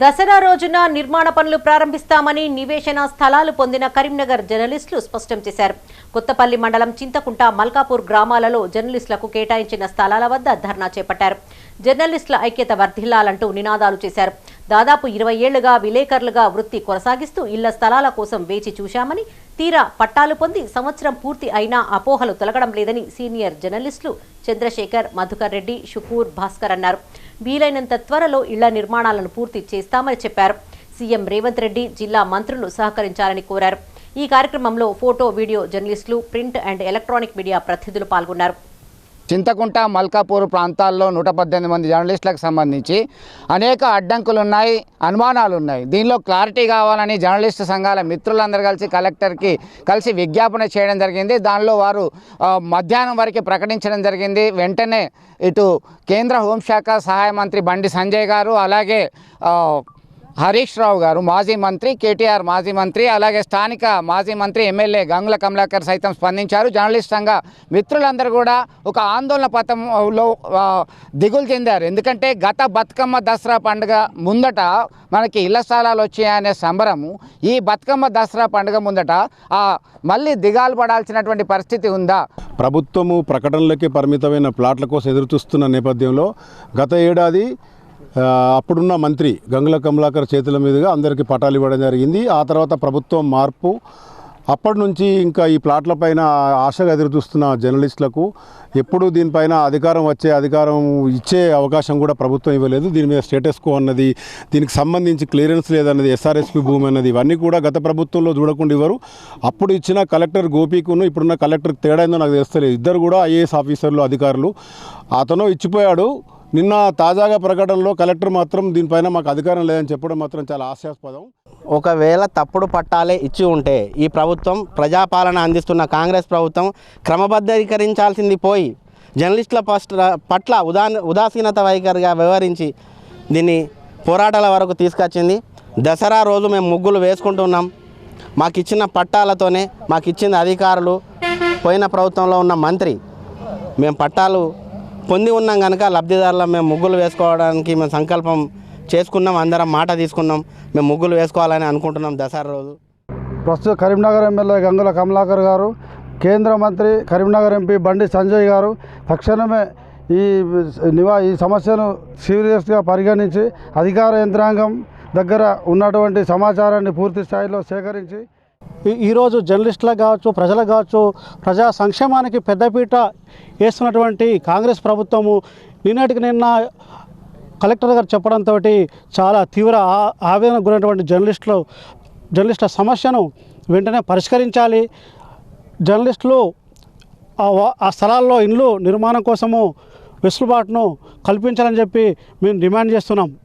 దసరా రోజున నిర్మాణ పనులు ప్రారంభిస్తామని నివేశన స్థలాలు పొందిన కరీంనగర్ జర్నలిస్టులు స్పష్టం చేశారు. కొత్తపల్లి మండలం చింతకుంట మల్కాపూర్ గ్రామాలలో జర్నలిస్టులకు కేటాయించిన స్థలాల వద్ద ధర్నా చేపట్టారు. జర్నలిస్టుల ఐక్యత వర్ధిల్లాలంటూ నినాదాలు చేశారు. దాదాపు ఇరవై ఏళ్ళుగా విలేకరులుగా వృత్తి కొనసాగిస్తూ ఇళ్ళ స్థలాల కోసం వేచి చూశామని తీరా పట్టాలు పొంది సంవత్సరం పూర్తి అయినా అపోహలు తొలగడం లేదని సీనియర్ జర్నలిస్టులు చంద్రశేఖర్ మధుకర్ రెడ్డి షుకూర్ భాస్కర్ అన్నారు. వీలైనంత త్వరలో ఇళ్ళ నిర్మాణాలను పూర్తి చేస్తామని చెప్పారు. సీఎం రేవంత్ రెడ్డి జిల్లా మంత్రులు సహకరించాలని కోరారు. ఈ కార్యక్రమంలో ఫోటో వీడియో జర్నలిస్టులు ప్రింట్ అండ్ ఎలక్ట్రానిక్ మీడియా ప్రతినిధులు పాల్గొన్నారు. చింతకుంట మల్కాపూర్ ప్రాంతాల్లో నూట పద్దెనిమిది మంది జర్నలిస్టులకు సంబంధించి అనేక అడ్డంకులు ఉన్నాయి అనుమానాలు ఉన్నాయి దీనిలో క్లారిటీ కావాలని జర్నలిస్టు సంఘాల మిత్రులందరూ కలిసి కలెక్టర్కి కలిసి విజ్ఞాపన చేయడం జరిగింది. దానిలో వారు మధ్యాహ్నం వరకు ప్రకటించడం జరిగింది. వెంటనే ఇటు కేంద్ర హోంశాఖ సహాయ మంత్రి బండి సంజయ్ గారు అలాగే హరీష్ రావు గారు మాజీ మంత్రి కేటీఆర్ మాజీ మంత్రి అలాగే స్థానిక మాజీ మంత్రి ఎమ్మెల్యే గంగుల కమలాకర్ సైతం స్పందించారు. జర్నలిస్ట్ సంఘ మిత్రులందరూ కూడా ఒక ఆందోళన పథంలో దిగులు చెందారు. ఎందుకంటే గత బతుకమ్మ దసరా పండుగ ముందట మనకి ఇళ్ళ స్థలాలు వచ్చాయనే సంబరము. ఈ బతుకమ్మ దసరా పండుగ ముందట మళ్ళీ దిగాలు పడాల్సినటువంటి పరిస్థితి ఉందా? ప్రభుత్వము ప్రకటనలకి పరిమితమైన ప్లాట్ల కోసం ఎదురుచూస్తున్న నేపథ్యంలో గత ఏడాది అప్పుడున్న మంత్రి గంగుల కమలాకర్ చేతుల మీదుగా అందరికీ పటాలు ఇవ్వడం జరిగింది. ఆ తర్వాత ప్రభుత్వం మార్పు అప్పటి నుంచి ఇంకా ఈ ప్లాట్లపైన ఆశగా ఎదురుచూస్తున్న జర్నలిస్టులకు ఎప్పుడు దీనిపైన అధికారం వచ్చే అధికారం ఇచ్చే అవకాశం కూడా ప్రభుత్వం ఇవ్వలేదు. దీని మీద స్టేటస్ కో అన్నది దీనికి సంబంధించి క్లియరెన్స్ లేదన్నది ఎస్ఆర్ఎస్పి భూమి అన్నది ఇవన్నీ కూడా గత ప్రభుత్వంలో చూడకుండా ఇవ్వరు. అప్పుడు ఇచ్చిన కలెక్టర్ గోపీకును ఇప్పుడున్న కలెక్టర్ తేడా ఏందో నాకు తెలుస్తలేదు ఇద్దరు కూడా ఐఏఎస్ ఆఫీసర్లు అధికారులు. అతను ఇచ్చిపోయాడు. నిన్న తాజాగా ప్రకటనలో కలెక్టర్ మాత్రం దీనిపైన మాకు అధికారం లేదని చెప్పడం మాత్రం చాలా హాస్యాస్పదం ఒకవేళ తప్పుడు పట్టాలే ఇచ్చి ఉంటే ఈ ప్రభుత్వం ప్రజాపాలన అందిస్తున్న కాంగ్రెస్ ప్రభుత్వం క్రమబద్ధీకరించాల్సింది పోయి జర్నలిస్టుల పట్ల పట్ల ఉదా ఉదాసీనత వైఖరిగా వ్యవహరించి దీన్ని పోరాటాల వరకు తీసుకొచ్చింది. దసరా రోజు మేము ముగ్గులు వేసుకుంటున్నాం. మాకు ఇచ్చిన పట్టాలతోనే మాకు ఇచ్చిన అధికారులు. పోయిన ప్రభుత్వంలో ఉన్న మంత్రి మేము పట్టాలు పొంది ఉన్నాం కనుక లబ్ధిదారుల మేము ముగ్గులు వేసుకోవడానికి మేము సంకల్పం చేసుకున్నాం అందరం మాట తీసుకున్నాం మేము ముగ్గులు వేసుకోవాలని అనుకుంటున్నాం దసరా రోజు. ప్రస్తుత కరీంనగర్ ఎమ్మెల్యే గంగుల కమలాకర్ గారు కేంద్ర మంత్రి కరీంనగర్ ఎంపీ బండి సంజయ్ గారు తక్షణమే ఈ నివా ఈ సమస్యను సీరియస్గా పరిగణించి అధికార యంత్రాంగం దగ్గర ఉన్నటువంటి సమాచారాన్ని పూర్తి స్థాయిలో సేకరించి ఈరోజు జర్నలిస్టులకు కావచ్చు ప్రజలకు కావచ్చు ప్రజా సంక్షేమానికి పెద్దపీట వేస్తున్నటువంటి కాంగ్రెస్ ప్రభుత్వము నిన్నటికి నిన్న కలెక్టర్ గారు చెప్పడంతో చాలా తీవ్ర ఆ- ఆవేదనకు గురైనటువంటి జర్నలిస్టులు జర్నలిస్టుల సమస్యను వెంటనే పరిష్కరించాలి. జర్నలిస్టులు ఆ ఆ స్థలాల్లో ఇండ్లు నిర్మాణం కోసము వెసులుబాటును కల్పించాలని చెప్పి మేము డిమాండ్ చేస్తున్నాం.